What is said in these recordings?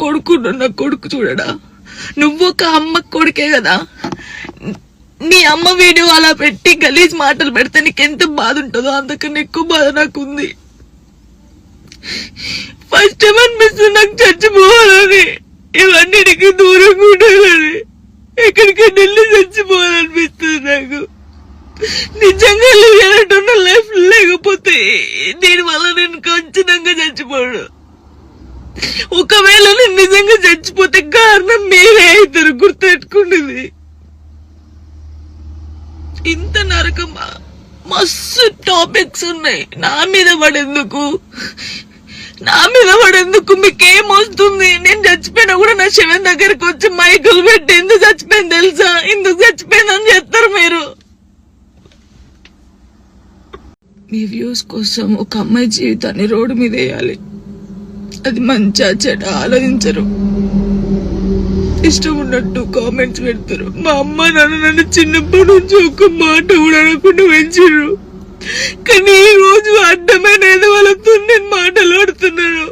కొడుకు నా కొడుకు చూడడా? నువ్వు ఒక అమ్మ కొడుకే కదా. నీ అమ్మ వీడియో అలా పెట్టి గలీజ్ మాటలు పెడితే నీకు ఎంత బాధ ఉంటుందో అంతకన్నా ఎక్కువ బాధ నాకుంది. ఫస్ట్ టైం అనిపిస్తుంది నాకు చచ్చిపోవాలని. ఇవన్నిటికి దూరంగా ఉండాలని. ఎక్కడికైనా వెళ్ళి చచ్చిపోవాలనిపిస్తుంది నాకు. నిజంగా లేనట్టున్న లైఫ్ లేకపోతే దీనివల్ల నేను ఖచ్చితంగా చచ్చిపోడు ఒకవేళ నేను నిజంగా చచ్చిపోతే కారణం మీరే అవుతారు గుర్తెట్టుకునేది ఇంత నరకమా మస్తు టాపిక్స్ ఉన్నాయి. నా మీద పడేందుకు? నా మీద పడేందుకు మీకేం వస్తుంది? నేను చచ్చిపోయినా కూడా నా శివన్ దగ్గరికి వచ్చి మైకులు పెట్టి ఎందుకు చచ్చిపోయింది తెలుసా? ఎందుకు చచ్చిపోయిందని చెప్తారు మీరు. మీ వ్యూస్ కోసం ఒక అమ్మాయి జీవితాన్ని రోడ్డు మీద వేయాలి. అది మంచా చెడ ఆలోచించరు. ఇష్టం ఉన్నట్టు కామెంట్స్ పెడతారు. మా అమ్మ నాన్న నన్ను చిన్నప్పటి నుంచి ఒక మాట కూడా అనకుండా పెంచారు కానీ ఈ రోజు అడ్డమైన ఏదో వాళ్ళతో నేను మాట్లాడుతున్నాను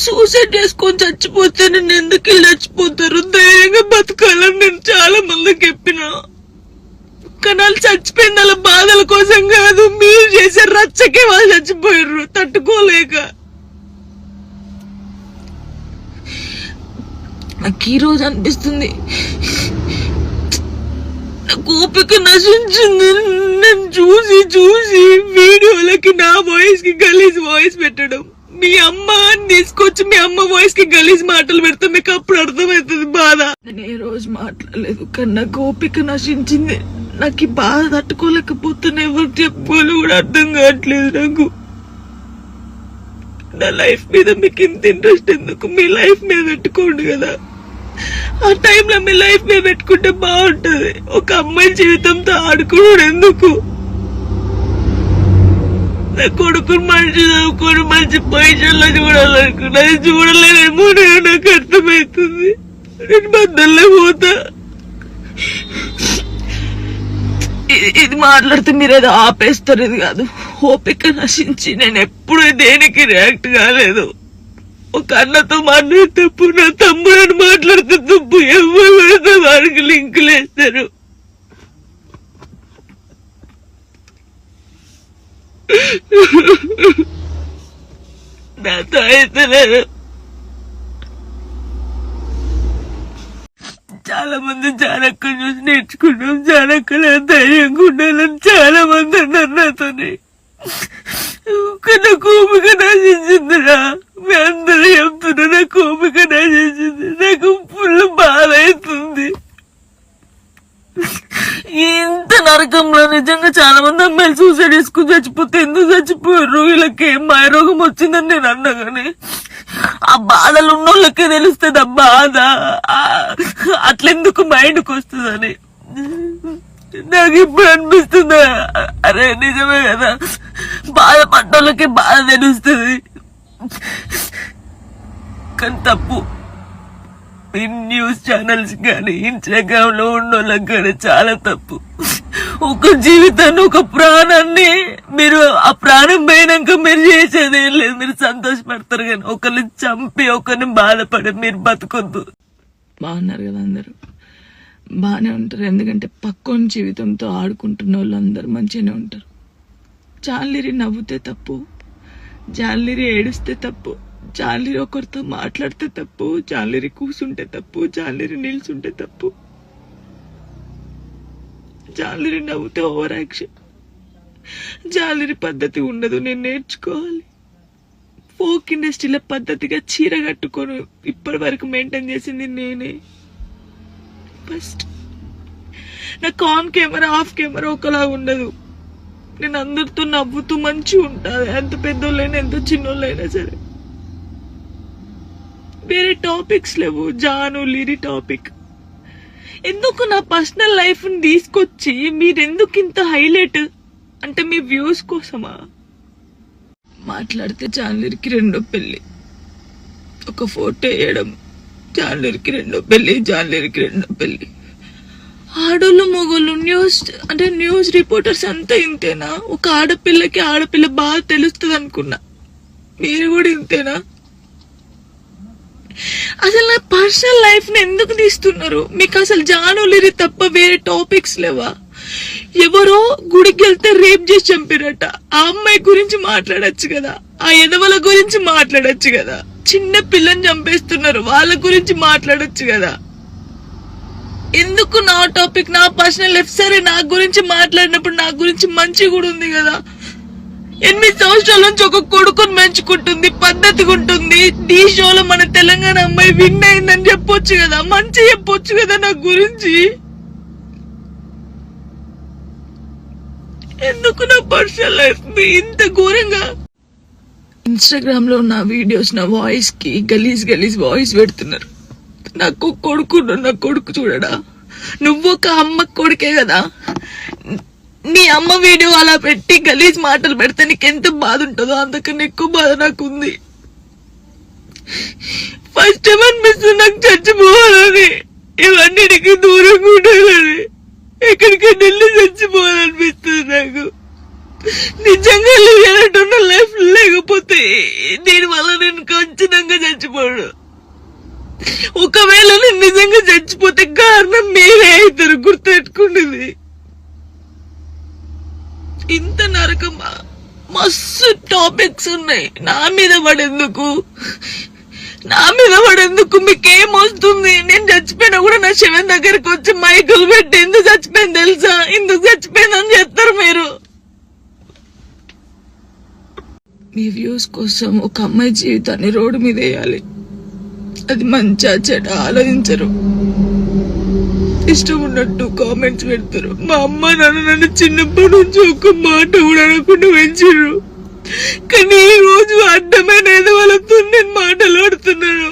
సూసైడ్ చేసుకొని చచ్చిపోతే నేను ఎందుకు చచ్చిపోతారు? ధైర్యంగా బతకాలని నేను చాలా మందికి చెప్పినా. కానీ చచ్చిపోయింది వాళ్ళ బాధల కోసం కాదు మీరు చేసే రచ్చకే వాళ్ళు చచ్చిపోయారు తట్టుకోలేక. నాకు ఈ రోజు అనిపిస్తుంది. నాకు ఓపిక నశించింది. నన్ను చూసి చూసి వీడియోలకి నా వాయిస్కి గలీజ్ వాయిస్ పెట్టడం. మీ అమ్మ అని తీసుకొచ్చి మీ అమ్మ వాయిస్కి గలీజ్ మాటలు పెడితే. మీకు అప్పుడు అర్థమవుతుంది బాధ. నేను ఏ రోజు మాట్లాడలేదు కానీ నాకు ఓపిక నశించింది. నాకు ఈ బాధ తట్టుకోలేకపోతున్నా ఎవరు చెప్పుకోవాలి కూడా అర్థం కావట్లేదు నాకు. నా లైఫ్ మీద మీకు ఇంత ఇంట్రెస్ట్ ఎందుకు? మీ లైఫ్ మీద పెట్టుకోండి కదా. ఆ టైంలో మీ లైఫ్ మీద పెట్టుకుంటే బాగుంటది. ఒక అమ్మాయి జీవితంతో ఆడుకోవడం ఎందుకు? నా కొడుకుని మంచి చదువుకొని మంచి పొజిషన్లో చూడాలనుకున్నా అది చూడలేనేమో నాకు అర్థమవుతుంది. నేను బద్దల్లో పోతా. ఇది- మాట్లాడితే మీరు ఏదో ఆపేస్తారు ఇది కాదు. ఓపిక నశించి నేను ఎప్పుడు దేనికి రియాక్ట్ కాలేదు. ఒక అన్నతో మాట్లాడే తప్పు నా తమ్ముడు మాట్లాడితే తప్పు ఎవరు పడితే వాడికి లింకులు వేస్తారు నాతో అయితే లేదు చాలా మంది చాణక్య చూసి నేర్చుకున్నాం చాణక్య ధైర్యంగా ఉండాలని చాలా మంది అన్నారు నాతోని. నా కోపిక నశించిందిరా. మీ అందరూ చెప్తున్నా నా కోపిక నశించింది. నాకు ఫుల్ బాధ అవుతుంది ఇంత నరకంలో నిజంగా చాలా మంది అమ్మాయిలు సూసైడ్ చేసుకుని చచ్చిపోతే ఎందుకు చచ్చిపోయారు? వీళ్ళకి మాయ రోగం వచ్చిందని నేను అన్నా కానీ ఆ బాధలు ఉన్నోళ్ళకే తెలుస్తుంది ఆ బాధ. అట్లెందుకు మైండ్కి వస్తుందని? నాకు ఇప్పుడు అనిపిస్తుంది. అరే నిజమే కదా. బాధ పడ్డోళ్ళకి బాధ తెలుస్తుంది. కానీ తప్పు. న్యూస్ ఛానల్స్ కానీ ఇన్స్టాగ్రామ్లో ఉన్న వాళ్ళకి కానీ చాలా తప్పు. ఒక జీవితాన్ని ఒక ప్రాణాన్ని మీరు ఆ ప్రాణం పోయినాక మీరు చేసేది ఏం లేదు. మీరు సంతోషపడతారు కానీ ఒకరిని చంపి ఒకరిని బాధపడి మీరు బతకొద్దు. బాగున్నారు కదా అందరూ. బాగానే ఉంటారు. ఎందుకంటే పక్కన జీవితంతో ఆడుకుంటున్న వాళ్ళు అందరు మంచిగానే ఉంటారు. జాలిరి నవ్వుతే తప్పు. జాలిరి ఏడుస్తే తప్పు. జాన్లీ ఒకరితో మాట్లాడితే తప్పు జాన్లీరి కూసుంటే తప్పు జాన్లీరి నిల్చుంటే తప్పు. జాన్లీరి నవ్వుతే ఓవర్ యాక్షన్. జాలిరి పద్ధతి ఉండదు నేను నేర్చుకోవాలి. ఫోక్ ఇండస్ట్రీలో పద్ధతిగా చీర కట్టుకొని ఇప్పటి వరకు మెయింటైన్ చేసింది నేనే. ఫస్ట్ నాకు ఆన్ కెమెరా ఆఫ్ కెమెరా ఒకలా ఉండదు. నేను అందరితో నవ్వుతూ మంచిగా ఉంటుంది ఎంత పెద్దోళ్ళైనా ఎంత చిన్నోళ్ళైనా సరే. వేరే టాపిక్స్ లేవు. జాను లిరి టాపిక్ ఎందుకు నా పర్సనల్ లైఫ్ని తీసుకొచ్చి మీరెందుకు ఇంత హైలైట్ అంటే మీ వ్యూస్ కోసమా? మాట్లాడితే జాన్లరికి రెండో పెళ్ళి ఒక ఫోటో వేయడం జాన్లరికి రెండో పెళ్ళి జాన్లరికి రెండో పెళ్ళి ఆడోళ్ళు మొగోళ్ళు న్యూస్ అంటే న్యూస్ రిపోర్టర్స్ అంతా ఇంతేనా? ఒక ఆడపిల్లకి ఆడపిల్ల బాగా తెలుస్తుంది అనుకున్నా మీరు కూడా ఇంతేనా? అసలు నా పర్సనల్ లైఫ్ని ఎందుకు తీస్తున్నారు? మీకు అసలు జానులిరి తప్ప వేరే టాపిక్స్ లేవా? ఎవరో గుడికి వెళ్తే రేప్ చేసి చంపారట. ఆ అమ్మాయి గురించి మాట్లాడచ్చు కదా. ఆ ఎదవల గురించి మాట్లాడచ్చు కదా. చిన్న పిల్లని చంపేస్తున్నారు. వాళ్ళ గురించి మాట్లాడచ్చు కదా. ఎందుకు నా టాపిక్ నా పర్సనల్ లైఫ్? సరే నా గురించి మాట్లాడినప్పుడు నా గురించి మంచి కూడా ఉంది కదా. ఎనిమిది సంవత్సరాల నుంచి ఒక కొడుకుని పెంచుకుంటుంది పద్ధతిగా ఉంటుంది. ఈ షోలో మన తెలంగాణ అమ్మాయి విన్ అయిందని చెప్పొచ్చు కదా మంచి చెప్పొచ్చు కదా నా గురించి? ఎందుకు నా పర్సనల్ లైఫ్ ఇంత ఘోరంగా? ఇన్స్టాగ్రామ్లో నా వీడియోస్ నా వాయిస్కి గలీజ్ గలీజ్ వాయిస్ పెడుతున్నారు. నాకు కొడుకు నా కొడుకు చూడడా? నువ్వు ఒక అమ్మ కొడుకే కదా? నీ అమ్మ వీడియో అలా పెట్టి గలీజ్ మాటలు పెడితే నీకు ఎంత బాధ ఉంటుందో అంతకన్నా ఎక్కువ బాధ నాకు ఉంది ఫస్ట్ టైం అనిపిస్తుంది నాకు చచ్చిపోవాలని ఇవన్నీ దూరంగా ఉండాలని. ఎక్కడికైనా వెళ్ళి చచ్చిపోవాలనిపిస్తుంది నాకు. నిజంగా లేనట్టున్న లైఫ్ లేకపోతే దీని వల్ల నేను ఖచ్చితంగా చచ్చిపోడు ఒకవేళ నేను నిజంగా చచ్చిపోతే కారణం మీరే అవుతారు గుర్తుపెట్టుకున్నది ఇంత నరకమా మస్తు టాపిక్స్ ఉన్నాయి. నా మీద పడేందుకు? నా మీద పడేందుకు మీకేం వస్తుంది నేను చచ్చిపోయినా కూడా నా శివన్ దగ్గరికి వచ్చి మైకులు పెట్టి ఎందుకు చచ్చిపోయింది తెలుసా? ఎందుకు చచ్చిపోయిందని చెప్తారు మీరు. మీ వ్యూస్ కోసం ఒక అమ్మాయి జీవితాన్ని రోడ్డు మీద వేయాలి. అది మంచి చెడ ఆలోచించరు. ఇష్టం ఉన్నట్టు కామెంట్స్ పెడతారు. మా అమ్మ నాన్న నన్ను చిన్నప్పటి నుంచి ఒక మాట కూడా అనకుండా పెంచారు కానీ ఈ రోజు అడ్డమైన ఏదో వాళ్ళతో నేను మాట్లాడుతున్నాను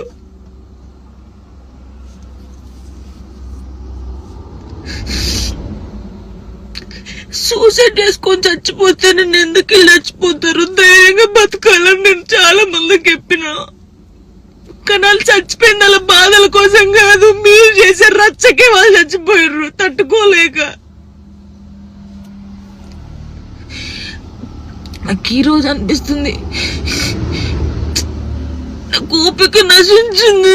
సూసైడ్ చేసుకొని చచ్చిపోతే నేను ఎందుకు చచ్చిపోతారు? ధైర్యంగా బతకాలని నేను చాలా మందికి చెప్పినా. కానీ వాళ్ళు చచ్చిపోయింది వాళ్ళ బాధల కోసం కాదు మీరు చేసే రచ్చకే వాళ్ళు చచ్చిపోయారు తట్టుకోలేక. నాకు ఈ రోజు అనిపిస్తుంది. కోపిక ఓపిక నశించింది.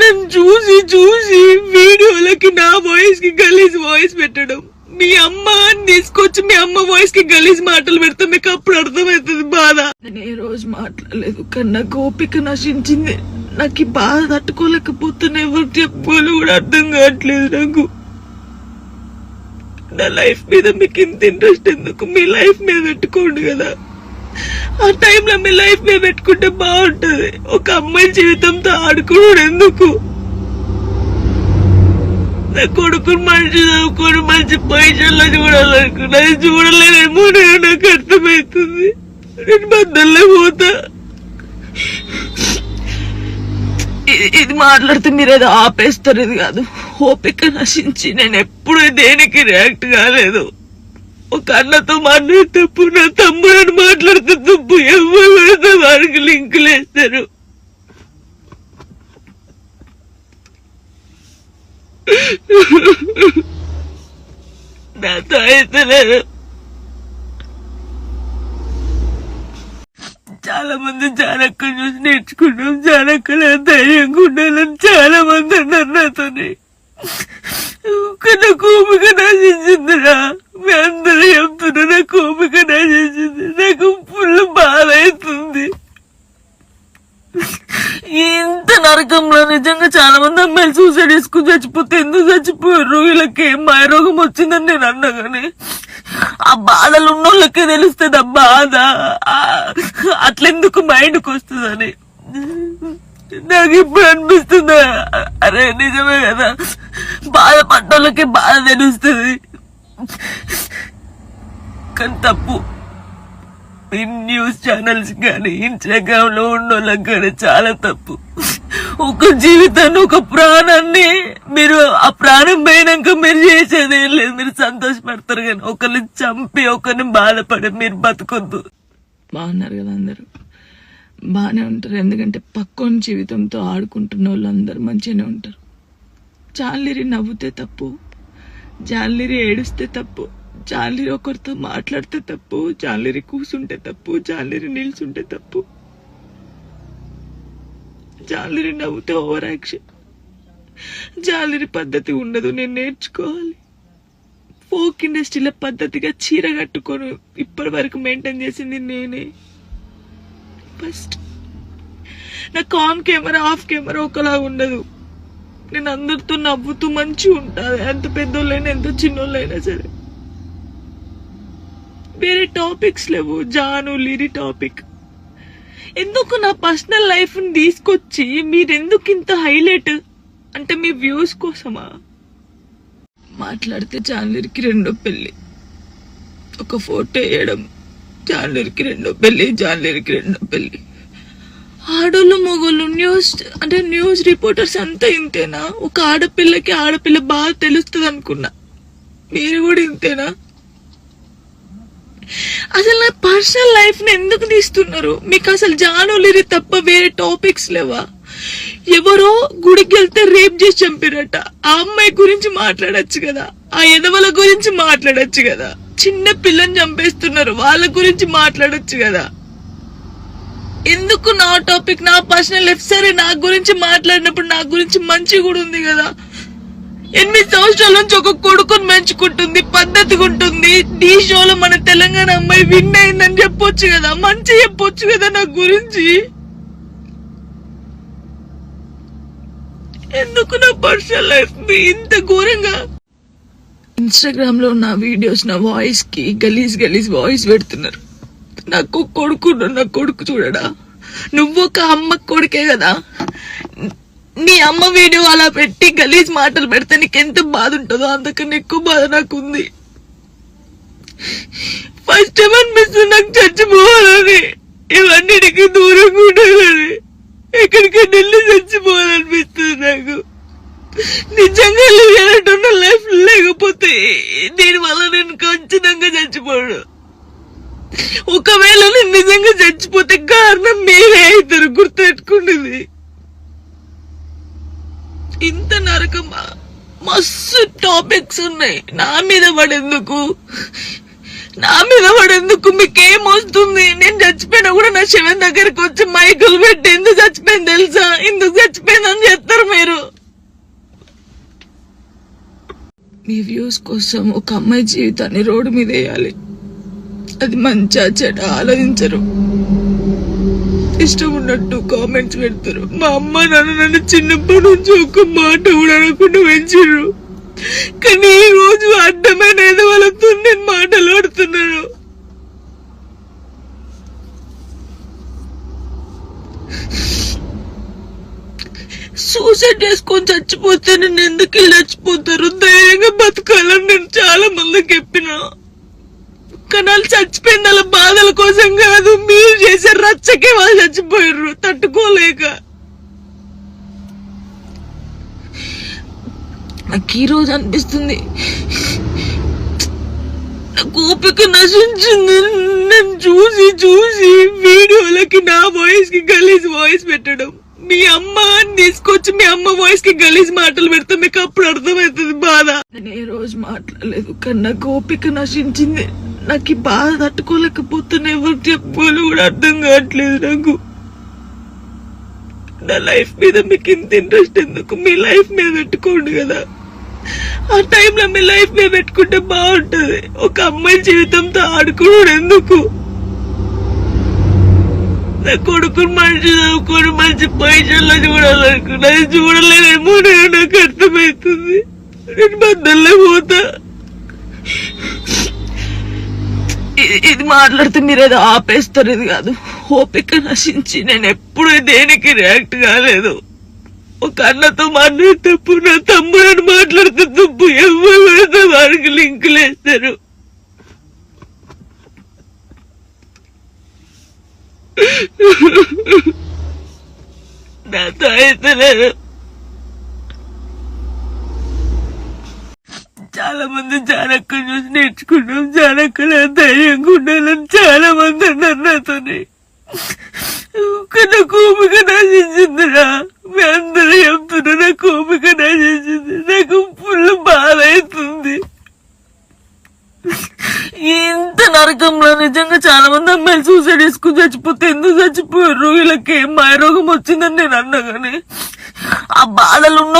నన్ను చూసి చూసి వీడియోలకి నా వాయిస్కి గలీజ్ వాయిస్ పెట్టడం. మీ అమ్మ అని తీసుకొచ్చి మీ అమ్మ వాయిస్కి గలీజ్ మాటలు పెడితే మీకు అప్పుడు అర్థమవుతుంది బాధ. నేను ఏ రోజు మాట్లాడలేదు కన్నా కోపిక నశించింది. నాకు ఈ బాధ తట్టుకోలేకపోతున్నా ఎవరు చెప్పాలో కూడా అర్థం కావట్లేదు నాకు. నా లైఫ్ మీద మీకు ఇంత ఇంట్రెస్ట్ ఎందుకు? మీ లైఫ్ మీద పెట్టుకోండి కదా. ఆ టైంలో మీ లైఫ్ మీద పెట్టుకుంటే బాగుంటుంది. ఒక అమ్మాయి జీవితంతో ఆడుకోవడం ఎందుకు? నా కొడుకుని మంచి చదువుకొని మంచి పొజిషన్లో చూడాలనుకున్నా. అది చూడలేనేమో నాకు అర్థమవుతుంది. నేను బద్దల్లో పోతా. ఇది- మాట్లాడితే మీరు ఏదో ఆపేస్తారు కాదు. ఓపిక నశించి నేను ఎప్పుడు దేనికి రియాక్ట్ కాలేదు. ఒక అన్నతో మాట్లాడే తప్పు నా తమ్ముడని మాట్లాడితే తప్పు ఎవరు వాడికి లింకులు వేస్తారు నాతో అయితే లేదు చాలా మంది జానక్క చూసి నేర్చుకున్నాం. జానక్కల ధైర్యంగా ఉండాలని చాలా మంది అన్నారు నాతోని. నా కోపిక నశించిందిరా. మీ అందరూ చెప్తున్నా నా కోపిక నశించింది. నాకు ఫుల్ బాధ అవుతుంది ఇంత నరకంలో నిజంగా చాలా మంది అమ్మాయిలు సూసైడ్ చేసుకుని చచ్చిపోతే ఎందుకు చచ్చిపోయారు? వీళ్ళకి ఏం మాయరోగం వచ్చిందని నేను అన్నా కానీ ఆ బాధలు ఉన్నోళ్ళకే తెలుస్తుంది ఆ బాధ. అట్లెందుకు మైండ్కి వస్తుందని. నాకు ఇప్పుడు అనిపిస్తుంది అరే నిజమే కదా. బాధ పడ్డోళ్ళకే బాధ తెలుస్తుంది. కానీ తప్పు. ఈ న్యూస్ ఛానల్స్ కానీ ఇన్స్టాగ్రామ్లో ఉన్నోళ్ళకి కానీ చాలా తప్పు. ఒక జీవితాన్ని ఒక ప్రాణాన్ని మీరు ఆ ప్రాణం పోయినాక మీరు చేసేది ఏం లేదు. మీరు సంతోషపడతారు కానీ ఒకరిని చంపి ఒకరిని బాధపడి మీరు బతకొద్దు. బాగున్నారు కదా అందరూ. బాగానే ఉంటారు. ఎందుకంటే పక్కన జీవితంతో ఆడుకుంటున్న వాళ్ళు అందరూ మంచిగానే ఉంటారు. చాలిరి నవ్వుతే తప్పు. జాన్లిరి ఏడుస్తే తప్పు. జాన్లిరి ఒకరితో మాట్లాడితే తప్పు. జాన్లిరి కూసుంటే తప్పు. జాన్లిరి నిల్చుంటే తప్పు. జాలరి నవ్వుతే ఓవర్ యాక్షన్ జాన్లిరి పద్ధతి ఉండదు నేను నేర్చుకోవాలి. ఫోక్ ఇండస్ట్రీలో పద్ధతిగా చీర కట్టుకొని ఇప్పటి వరకు మెయింటైన్ చేసింది నేనే. ఫస్ట్ నాకు ఆన్ కెమెరా ఆఫ్ కెమెరా ఒకలా ఉండదు. నేను అందరితో నవ్వుతూ మంచిగా ఉంటుంది ఎంత పెద్దోళ్ళైనా ఎంత చిన్నోళ్ళైనా సరే. వేరే టాపిక్స్ లేవు. జాను లిరి టాపిక్ ఎందుకు నా పర్సనల్ లైఫ్ని తీసుకొచ్చి మీరెందుకు ఇంత హైలైట్? అంటే మీ వ్యూస్ కోసమా? మాట్లాడితే జాన్లరికి రెండో పెళ్ళి ఒక ఫోటో వేయడం జాన్లరికి రెండో పెళ్ళి జాన్లరికి రెండో పెళ్ళి. ఆడోళ్ళు మొగోళ్ళు న్యూస్ అంటే న్యూస్ రిపోర్టర్స్ అంతా ఇంతేనా? ఒక ఆడపిల్లకి ఆడపిల్ల బాగా తెలుస్తుంది అనుకున్నా మీరు కూడా ఇంతేనా? అసలు నా పర్సనల్ లైఫ్ని ఎందుకు తీస్తున్నారు? మీకు అసలు జానులిరి తప్ప వేరే టాపిక్స్ లేవా? ఎవరో గుడికి వెళ్తే రేప్ చేసి చంపినట్ట ఆ అమ్మాయి గురించి మాట్లాడచ్చు కదా. ఆ ఎదవల గురించి మాట్లాడచ్చు కదా. చిన్న పిల్లని చంపేస్తున్నారు. వాళ్ళ గురించి మాట్లాడచ్చు కదా. ఎందుకు నా టాపిక్ నా పర్సనల్ లైఫ్? సరే నా గురించి మాట్లాడినప్పుడు నా గురించి మంచి కూడా ఉంది కదా. ఎనిమిది సంవత్సరాల నుంచి ఒక కొడుకుని మంచుకుంటుంది పద్ధతిగా ఉంటుంది. ఢీ షోలో మన తెలంగాణ అమ్మాయి విన్ అయిందని చెప్పొచ్చు కదా మంచి చెప్పొచ్చు కదా నా గురించి? ఎందుకు నా పర్సనల్ లైఫ్ ఇంత ఘోరంగా? ఇన్స్టాగ్రామ్లో నా వీడియోస్ నా వాయిస్కి గలీజ్ గలీజ్ వాయిస్ పెడుతున్నారు. నాకు కొడుకు నా కొడుకు చూడడా? నువ్వు ఒక అమ్మ కొడుకే కదా? నీ అమ్మ వీడియో అలా పెట్టి గలీజ్ మాటలు పెడితే నీకు ఎంత బాధ ఉంటుందో అంతకన్నా ఎక్కువ బాధ నాకు ఉంది ఫస్ట్ టైం అనిపిస్తుంది నాకు చచ్చిపోవాలని ఇవన్నిటికీ దూరంగా ఉండాలని. ఎక్కడికైనా వెళ్ళి చచ్చిపోవాలనిపిస్తుంది నాకు. నిజంగా లేనట్టున్న లైఫ్ లేకపోతే దీని వల్ల నేను ఖచ్చితంగా చచ్చిపోడు ఒకవేళ నేను నిజంగా చచ్చిపోతే కారణం మీరే అవుతారు గుర్తుపెట్టుకున్నది ఇంత నరకమా మస్తు టాపిక్స్ ఉన్నాయి. నా మీద పడేందుకు? నా మీద పడేందుకు మీకేం వస్తుంది? నేను చచ్చిపోయినా కూడా నా శివన్ దగ్గరికి వచ్చి మైకులు పెట్టి ఎందుకు చచ్చిపోయింది తెలుసా? ఎందుకు చచ్చిపోయిందని చెప్తారు మీరు. మీ వ్యూస్ కోసం ఒక అమ్మాయి జీవితాన్ని రోడ్డు మీద వేయాలి. అది మంచి చెడ ఆలోచించరు. ఇష్టం ఉన్నట్టు కామెంట్స్ పెడతారు. మా అమ్మ నాన్న నన్ను చిన్నప్పటి నుంచి ఒక మాట కూడా అనకుండా పెంచారు కానీ ఈ రోజు అడ్డమైన వాళ్ళతో నేను మాటలు ఆడుతున్నాను. సూసైడ్ చేసుకొని చచ్చిపోతే నేను ఎందుకు చచ్చిపోతారు? ధైర్యంగా బతకాలని నేను చాలా మందికి చెప్పినా. కానీ వాళ్ళు చచ్చిపోయింది వాళ్ళ బాధల కోసం కాదు మీరు చేసే రచ్చకే వాళ్ళు చచ్చిపోయారు తట్టుకోలేక. నాకు ఈ రోజు అనిపిస్తుంది. కోపిక ఓపిక నశించింది. నన్ను చూసి చూసి వీడియోలకి నా వాయిస్కి గలీజ్ వాయిస్ పెట్టడం. మీ అమ్మ అని తీసుకొచ్చి మీ అమ్మ వాయిస్కి గలీజ్ మాటలు పెడితే మీకు అప్పుడు అర్థమవుతుంది బాధ. నేను ఏ రోజు మాట్లాడలేదు కన్నా కోపిక ఓపిక నశించింది. నాకు ఈ బాధ తట్టుకోలేకపోతున్నా ఎవరికి చెప్పాలో కూడా అర్థం కావట్లేదు నాకు. నా లైఫ్ మీద మీకు ఇంత ఇంట్రెస్ట్ ఎందుకు? మీ లైఫ్ మీద పెట్టుకోండి కదా. ఆ టైంలో మీ లైఫ్ మీద పెట్టుకుంటే బాగుంటుంది. ఒక అమ్మాయి జీవితంతో ఆడుకోవడం ఎందుకు? నా కొడుకుని మంచి చదువుకొని మంచి పొజిషన్లో చూడాలనుకున్నా అది చూడలేనేమో నాకు అర్థమవుతుంది. నేను బద్దల్లో పోతా. ఇది- మాట్లాడితే మీరు ఏదో ఆపేస్తారు కాదు. ఓపిక నశించి నేను ఎప్పుడు దేనికి రియాక్ట్ కాలేదు. ఒక అన్నతో మాట్లాడే తప్పు నా తమ్ముడని మాట్లాడితే తప్పు ఎవరు వారికి లింకులు వేస్తారు నాతో అయితే లేదు చాలా మంది జానక్క చూసి నేర్చుకున్నాం. చాలక్కలు ధైర్యంగా ఉండాలని చాలా మంది అన్నారు నాతోని. కోపిక నాశించిందిరా. మీ అందరూ చెప్తున్నా నా కోపిక నాశించింది. నాకు ఫుల్ బాధ అవుతుంది ఇంత నరకంలో నిజంగా చాలా మంది అమ్మాయిలు సూసైడ్ చేసుకుని చచ్చిపోతే ఎందుకు చచ్చిపోయారు? వీళ్ళకి మాయ రోగం వచ్చిందని నేను అన్నా కానీ ఆ బాధలు ఉన్న